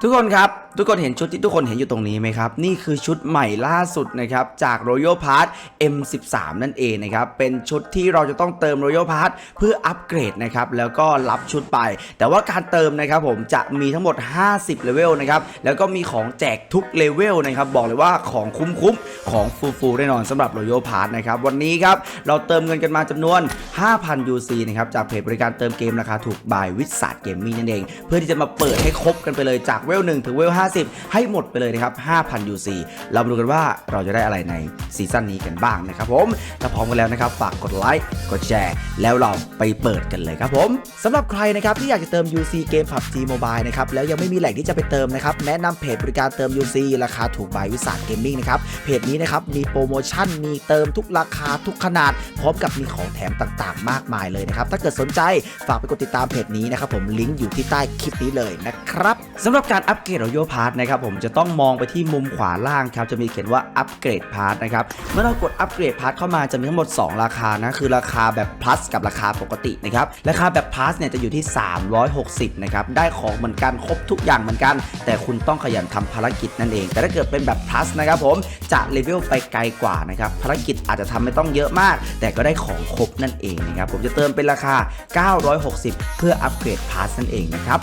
ทุกคนครับ ทุกคนเห็นชุดที่ทุกคนเห็นอยู่ตรงนี้ไหมครับ นี่คือชุดใหม่ล่าสุดนะครับจาก Royal Pass M13 นั่นเองนะครับเป็นชุดที่เราจะต้องเติม Royal Pass เพื่ออัปเกรดนะครับแล้วก็รับชุดไป แต่ว่าการเติมนะครับผมจะมีทั้งหมด 50เลเวลนะครับแล้วก็มีของแจกทุกเลเวลนะครับบอกเลยว่าของคุ้มๆของฟูๆแน่นอนสำหรับ Royal Pass นะครับวันนี้ครับเราเติมเงินกันมาจำนวน 5,000 UC นะครับจากเพจบริการเติมเกมราคาถูกบายวิสาดเกมมิ่นั่นเอง เพื่อที่จะมาเปิดให้ครบกันไปเลยจากเวล1ถึงเวล50 ให้หมดไปเลยนะครับ 5,000 UC เรามาดูกันว่าเราจะได้อะไรในซีซั่นนี้กันบ้างนะครับผมถ้าพร้อมกันแล้วนะครับ ฝากกดไลค์ กดแชร์ แล้วเราไปเปิดกันเลยครับผมสำหรับใครนะครับที่อยากจะเติม UC เกม PUBG Mobile นะครับแล้วยังไม่มีแหล่งที่จะไปเติมนะครับแนะนำเพจบริการเติม UC ราคาถูกบายวิสาดเกมมิ่งนะครับเพจนี้นะครับมีโปรโมชั่นมีเติมทุกราคาทุกขนาด พร้อมกับมีของแถมต่างๆ มากมายเลยนะครับถ้าเกิดสนใจฝากไปกดติดตามเพจนี้นะครับผมลิงก์อยู่ที่ใต้คลิปนี้เลยนะครับสำหรับการอัปเกรดรอยัลพาร์ทนะครับผมจะต้องมองไปที่มุมขวาล่างครับจะมีเขียนว่าอัปเกรดพาร์ทนะครับเมื่อเรากดอัปเกรดพาร์ทเข้ามาจะมีทั้งหมด 2 ราคานะคือราคาแบบ plus กับราคาปกตินะครับราคาแบบ plus เนี่ยจะอยู่ที่ 360นะครับได้ของเหมือนกันครบทุกอย่างเหมือนกัน แต่คุณต้องขยันทำภารกิจนั่นเอง แต่ถ้าเกิดเป็นแบบ plus นะครับผมจะเลเวลไปไกลกว่านะครับภารกิจอาจจะทำไม่ต้องเยอะมาก แต่ก็ได้ของครบนั่นเองนะครับผมจะเติมเป็นราคา 960 เพื่ออัปเกรดพาสนั่นเองนะครับ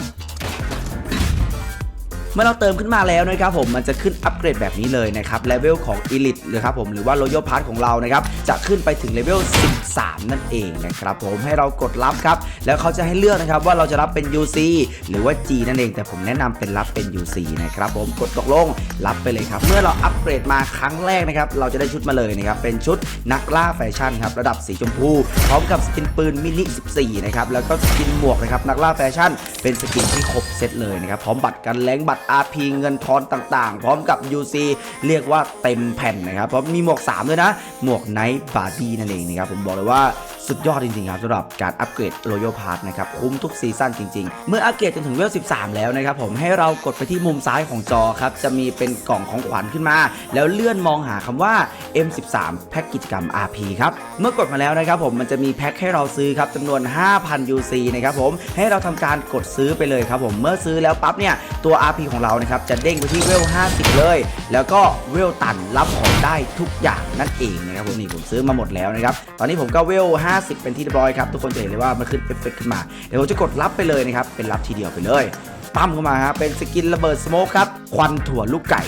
เมื่อเราเติมขึ้นมาแล้วนะครับผมมันจะขึ้นอัปเกรดแบบนี้เลยนะครับเลเวลของ Elite หรือครับผมหรือว่า Royal Pass ของเรานะครับจะขึ้นไปถึงเลเวล 13 นั่นเองนะครับผมให้เรากดรับครับแล้วเขาจะให้เลือกนะครับว่าเราจะรับเป็น UC หรือว่า G นั่นเอง แต่ผมแนะนำเป็นรับเป็น UC นะครับผมกดตกลงรับไปเลยครับเมื่อเราอัปเกรดมาครั้งแรกนะครับเราจะได้ชุดมาเลยนะครับเป็นชุดนักล่าแฟชั่นครับระดับสีชมพูพร้อมกับสกินปืนมินิ 14 นะครับแล้วก็สกินหมวกนะครับนักล่าแฟชั่น เป็นสกินที่ครบเซตเลยนะครับพร้อมบัตรกันแรงบัตร RP เงินทอนต่างๆ พร้อมกับ UC เรียกว่าเต็มแผ่นนะครับเพราะมีหมวก 3 ด้วยนะ หมวกไนท์บาร์ดี้นั่นเองนะครับผมบอกเลยว่าสุดยอดจริงๆครับสำหรับการอัปเกรด Royal Pass นะครับคุ้มทุกซีซั่นจริงๆ เมื่ออัปเกรดจนถึงเวล 13 แล้วนะครับผมให้เรากดไปที่มุมซ้ายของจอครับจะมีเป็นกล่องของขวัญขึ้นมา แล้วเลื่อนมองหาคำว่า M13 แพ็กกิจกรรม RP ครับเมื่อกดมาแล้วนะครับผมมันจะมีแพ็คให้เราซื้อครับจำนวน 5,000 UC นะครับผมให้เราทำการกดซื้อไปเลยครับผมเมื่อซื้อแล้วปั๊บเนี่ยตัว RP ของเรานะครับจะเด้งไปที่เวล 50 เลย แล้วก็เวลตันรับของได้ทุกอย่างนั่นเองนะครับผมนี่ผมซื้อมาหมดแล้วนะครับตอนนี้ผมก็เวล 50 เป็นที่เรียบร้อยครับทุกคนจะเห็นเลยว่ามันขึ้นเอฟเฟกต์ขึ้นมาเดี๋ยวผมจะกดรับไปเลยนะครับเป็นรับทีเดียวไปเลย ปั๊มเข้ามาครับเป็นสกินระเบิดสโมกครับควันถั่วลูกไก่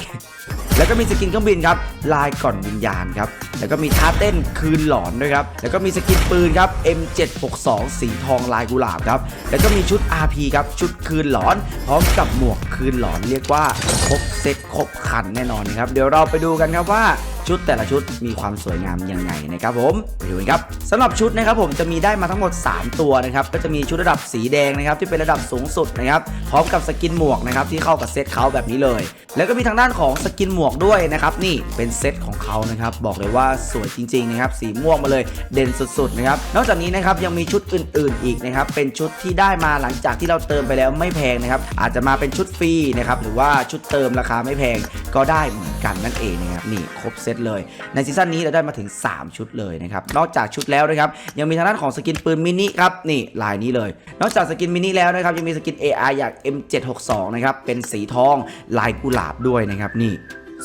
แล้วก็มีสกินเครื่องบินครับลายก่อนวิญญาณครับแล้วก็มีท่าเต้นคืนหลอนด้วยครับแล้วก็มีสกินปืนครับ M762 สีทองลายกุหลาบครับแล้วก็มีชุด RP ครับชุดคืนหลอน พร้อมกับหมวกคืนหลอนเรียกว่าครบเซ็ตครบขันแน่นอนนะครับเดี๋ยวเราไปดูกันครับว่า ชุดแต่ละชุดมีความสวยงามยังไงนะครับผมไปดูกันครับสำหรับชุดนะครับผมจะมีได้มาทั้งหมด 3 ตัวนะครับก็จะมีชุดระดับสีแดงนะครับที่เป็นระดับสูงสุดนะครับพร้อมกับสกินหมวกนะครับที่เข้ากับเซตเขาแบบนี้เลย แล้วก็มีทางด้านของสกินหมวกด้วยนะครับนี่เป็นเซตของเขานะครับบอกเลยว่าสวยจริงๆนะครับสีม่วงมาเลยเด่นสุดๆนะครับนอกจากนี้นะครับยังมีชุดอื่น ๆอีกนะครับเป็นชุดที่ได้มาหลังจากที่เราเติมไปแล้วไม่แพงนะครับอาจจะมาเป็นชุดฟรีนะครับหรือว่าชุดเติมราคาไม่แพงก็ได้เหมือนกันนั่นเองนะครับนี่ครบเซตเลย ในซีซั่นนี้เราได้มาถึง 3 ชุดเลยนะครับ นอกจากชุดแล้วนะครับ ยังมีทางด้านของสกินปืนมินิครับ นี่ลายนี้เลย นอกจากสกินมินิแล้วนะครับ ยังมีสกิน AI อย่าง M762 นะครับ เป็นสีทองลายกุหลาบด้วยนะครับ นี่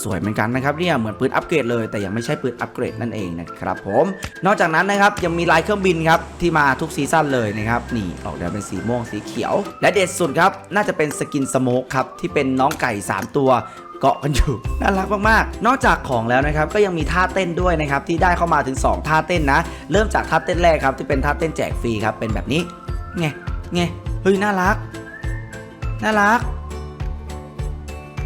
สวยเหมือนกันนะครับเนี่ยเหมือนปืนอัปเกรดเลยแต่ยังไม่ใช่ปืนอัปเกรดนั่นเองนะครับผมนอกจากนั้นนะครับยังมีลายเครื่องบินครับที่มาทุกซีซั่นเลยนะครับนี่ออกแบบเป็นสีม่วงสีเขียว และเด็ดสุดครับน่าจะเป็นสกินสโมกครับที่เป็นน้องไก่ 3 ตัว เกาะกันอยู่ น่ารักมากๆ นอกจากของแล้วนะครับก็ยังมีท่าเต้นด้วยนะครับที่ได้เข้ามาถึง 2 ท่าเต้นนะ เริ่มจากท่าเต้นแรกครับที่เป็นท่าเต้นแจกฟรีครับเป็นแบบนี้ไงไงเฮ้ยน่ารัก น่ารัก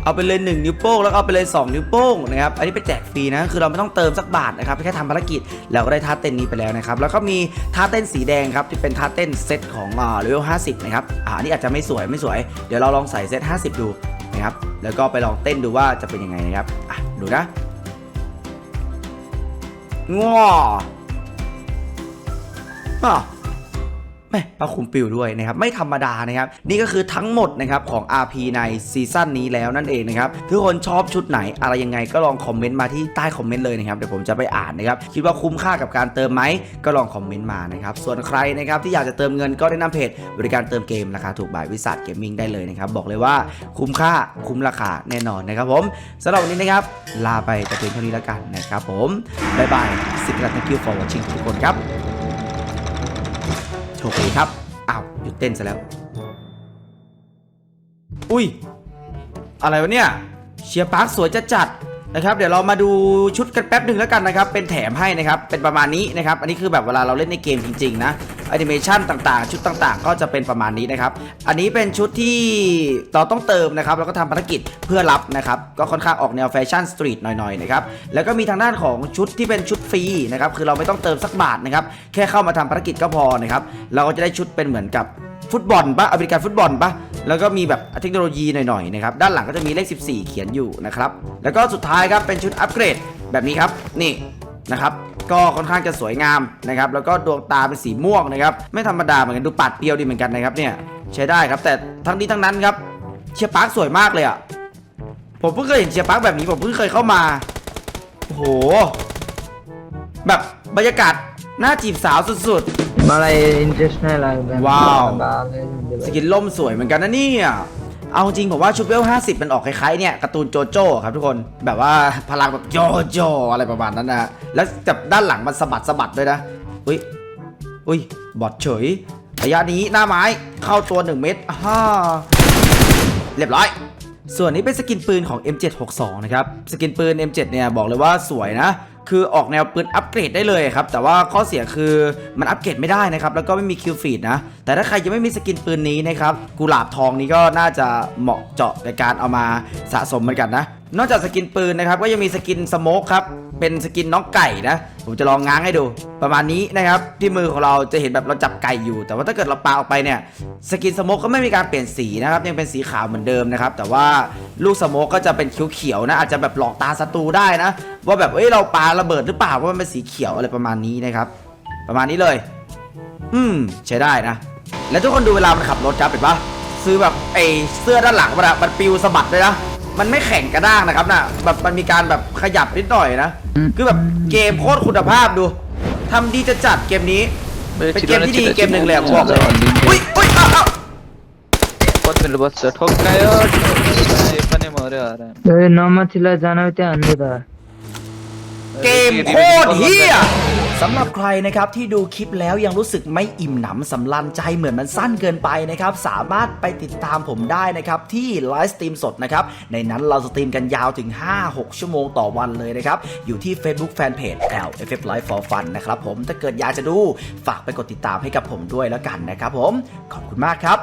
เอาไปเลย1นิ้วโป้งแล้วก็เอาไปเลย 2 นิ้วโป้งนะครับอันนี้เป็นแจกฟรีนะคือเราไม่ต้องเติมสักบาทนะครับแค่ทำภารกิจเราก็ได้ท่าเต้นนี้ไปแล้วนะครับแล้วก็มีท่าเต้นสีแดงครับที่เป็นท่าเต้นเซตของเลเวล50นะครับอ่าอันนี้อาจจะไม่สวยไม่สวย เดี๋ยวเราลองใส่เซต50 ดู นะครับ แล้วก็ไปลองเต้นดูว่าจะเป็นยังไงนะครับอะดูนะง้ออะ ม่ปลาคุมปิวด้วยนะครับไม่ธรรมดานะครับนี่ก็คือทั้งหมดนะครับของ RP ในซีซั่นนี้แล้วนั่นเองนะครับทุกคนชอบชุดไหนอะไรยังไงก็ลองคอมเมนต์มาที่ใต้คอมเมนต์เลยนะครับเดี๋ยวผมจะไปอ่านนะครับคิดว่าคุ้มค่ากับการเติมไหมก็ลองคอมเมนต์มานะครับส่วนใครนะครับที่อยากจะเติมเงินก็แนะนำเพจบริการเติมเกมราคาถูกบายวิสัทเกมมิ่งได้เลยนะครับบอกเลยว่าคุ้มค่าคุ้มราคาแน่นอนนะครับผมสำหรับวันนี้นะครับลาไปแต่เพียงเท่านี้แล้วกันนะครับผมบ๊ายบายสิกระ thank you for watching ทุกคนครับ โชคดีครับ อ้าว หยุดเต้นซะแล้ว อุ้ย อะไรวะเนี่ย เชียร์ปาร์คสวยจะจัดนะครับเดี๋ยวเรามาดูชุดกันแป๊บหนึ่งแล้วกันนะครับเป็นแถมให้นะครับเป็นประมาณนี้นะครับอันนี้คือแบบเวลาเราเล่นในเกมจริงๆนะ อนิเมชันต่างๆ ชุดต่างๆ ก็จะเป็นประมาณนี้นะครับ อันนี้เป็นชุดที่เราต้องเติมนะครับ แล้วก็ทำภารกิจเพื่อรับนะครับ ก็ค่อนข้างออกแนวแฟชั่นสตรีทหน่อยๆนะครับ แล้วก็มีทางด้านของชุดที่เป็นชุดฟรีนะครับ คือเราไม่ต้องเติมสักบาทนะครับ แค่เข้ามาทำภารกิจก็พอนะครับ เราก็จะได้ชุดเป็นเหมือนกับฟุตบอลปะอเมริกันฟุตบอลปะแล้วก็มีแบบเทคโนโลยีหน่อยๆนะครับ ด้านหลังก็จะมีเลข 14 เขียนอยู่นะครับ แล้วก็สุดท้ายครับเป็นชุดอัปเกรดแบบนี้ครับ นี่นะครับ ก็ค่อนข้างจะสวยงามนะครับแล้วก็ดวงตาเป็นสีม่วงนะครับไม่ธรรมดาเหมือนกันดูปัดเปรี้ยวดีเหมือนกันนะครับเนี่ยใช้ได้ครับแต่ทั้งนี้ทั้งนั้นครับเชียร์ปาร์คสวยมากเลยอะ่ะผมเพิ่งเคยเห็นเชียร์ปาร์คแบบนี้ผมเพิ่งเคยเข้ามาโอ้โหแบบบรรยากาศหน้าจีบสาวสุดๆ มาอะไร international ว้าวสกินล่มสวยเหมือนกันนะนี่อะ เอาจริงผมว่าชุดเวล50 มันออกคล้ายๆเนี่ยการ์ตูนโจโจ้ครับทุกคนแบบว่าพลังแบบโจโจอะไรประมาณนั้นนะแล้วจับด้านหลังมันสะบัดสะบัดด้วยนะอุ้ยอุ้ยบอดเฉยระยะนี้หน้าไม้เข้าตัว 1 เม็ดฮ่าเรียบร้อย ส่วนนี้เป็นสกินปืนของ M762 นะครับ สกินปืน M7 เนี่ยบอกเลยว่าสวยนะ คือออกแนวปืนอัปเกรดได้เลยครับ แต่ว่าข้อเสียคือมันอัปเกรดไม่ได้นะครับ แล้วก็ไม่มีคิวฟีดนะ แต่ถ้าใครยังไม่มีสกินปืนนี้นะครับกุหลาบทองนี้ก็น่าจะเหมาะเจาะในการเอามาสะสมเหมือนกันนะ นอกจากสกินปืนนะครับก็ยังมีสกินสโมกครับเป็นสกินน้องไก่นะผมจะลองง้างให้ดู ประมาณนี้นะครับที่มือของเราจะเห็นแบบเราจับไก่อยู่ แต่ว่าถ้าเกิดเราปาออกไปเนี่ยสกินสโมกก็ไม่มีการเปลี่ยนสีนะครับยังเป็นสีขาวเหมือนเดิมนะครับแต่ว่าลูกสโมกก็จะเป็นเขียวๆนะอาจจะแบบหลอกตาศัตรูได้นะ ว่าแบบเอ้ยเราปาระเบิดหรือเปล่าว่ามันเป็นสีเขียวอะไรประมาณนี้นะครับประมาณนี้เลย อืมใช้ได้นะ แล้วทุกคนดูเวลามันขับรถครับเห็นปะซื้อแบบไอเสื้อด้านหลังมันอะมันปิวสะบัดเลยนะ มันไม่แข็งกระด้างนะครับนะแบบมันมีการแบบขยับนิดหน่อยนะ คือแบบเกมโคตรคุณภาพดูทำดีจะจัดเกมนี้ เป็นเกมที่ดีเกมหนึ่งเลยอะผมบอกเลยอุ้ยอุ้ยอ้าวอ้าว बहुत मिनट बस ठोक गयो ये पने मरे आ रहा है ए, नमाथीला जाणं त्या अंधेरा เกมโคตรเฮียสำหรับใครนะครับที่ดูคลิปแล้วยังรู้สึกไม่อิ่มหนำสำลันใจเหมือนมันสั้นเกินไปนะครับสามารถไปติดตามผมได้นะครับที่ไลฟ์สตรีมสดนะครับในนั้นเราสตรีมกันยาวถึง 5-6 ชั่วโมงต่อวันเลยนะครับอยู่ที่ Facebook Fanpage LFF Live for Fun นะครับผมถ้าเกิดอยากจะดูฝากไปกดติดตามให้กับผมด้วยแล้วกันนะครับผมขอบคุณมากครับ